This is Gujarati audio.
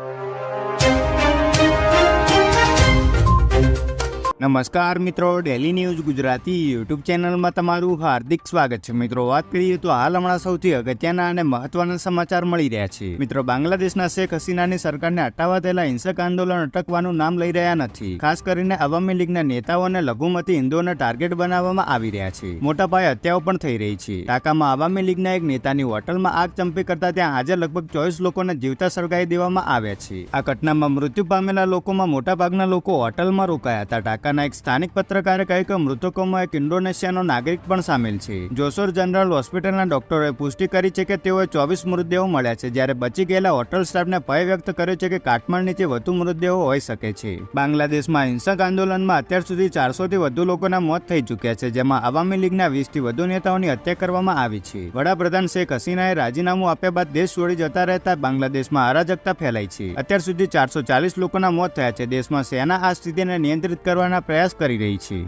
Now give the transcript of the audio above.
you. નમસ્કાર મિત્રો ડેલી ન્યૂઝ ગુજરાતી યુટ્યુબ ચેનલમાં તમારું હાર્દિક સ્વાગત છે. મિત્રો, વાત કરીએ તો હાલ હમણાં સૌથી અગત્યના અને મહત્વના સમાચાર મળી રહ્યા છે. મિત્રો, બાંગ્લાદેશના શેખ હસીનાની સરકારને હટાવવા થયેલા હિંસક આંદોલન અટકવાનું નામ લઈ રહ્યા નથી. ખાસ કરીને આવામી લીગના નેતાઓ અને લઘુમતી હિન્દુઓને ટાર્ગેટ બનાવવામાં આવી રહ્યા છે. મોટા પાયે હત્યાઓ પણ થઈ રહી છે. ઢાકામાં આવામી લીગના એક નેતાની હોટલમાં આગ ચંપી કરતા ત્યાં હાજર લગભગ ચોવીસ લોકોને જીવતા સળગાવી દેવામાં આવ્યા છે. આ ઘટનામાં મૃત્યુ પામેલા લોકોમાં મોટાભાગના લોકો હોટલમાં રોકાયા હતા. ઢાકાના એક સ્થાનિક પત્રકારે કહ્યું કે મૃતકોમાં એક ઇન્ડોનેશિયાનો નાગરિક પણ સામેલ છે. જોસોર જનરલ હોસ્પિટલના ડોક્ટરોએ પુષ્ટિ કરી છે કે તેઓએ ચોવીસ મૃતદેહો મળ્યા છે, જ્યારે બચી ગયેલા હોટલ સ્ટાફને ભય વ્યક્ત કર્યો છે કે કાટમાળ નીચે વધુ મૃતદેહો હોઈ શકે છે. બાંગ્લાદેશમાં હિંસક આંદોલનમાં અત્યાર સુધી ચારસોથી વધુ લોકોના મોત થઈ ચૂક્યા છે, જેમાં આવામી લીગના વીસથી વધુ નેતાઓની હત્યા કરવામાં આવી છે. વડાપ્રધાન શેખ હસીનાએ રાજીનામું આપ્યા બાદ દેશ છોડી જતા રહેતા બાંગ્લાદેશમાં અરાજકતા ફેલાઈ છે. અત્યાર સુધી ચારસો ચાલીસ લોકોના મોત થયા છે. દેશમાં સેના આ સ્થિતિને નિયંત્રિત કરવાના પ્રયાસ કરી રહી છે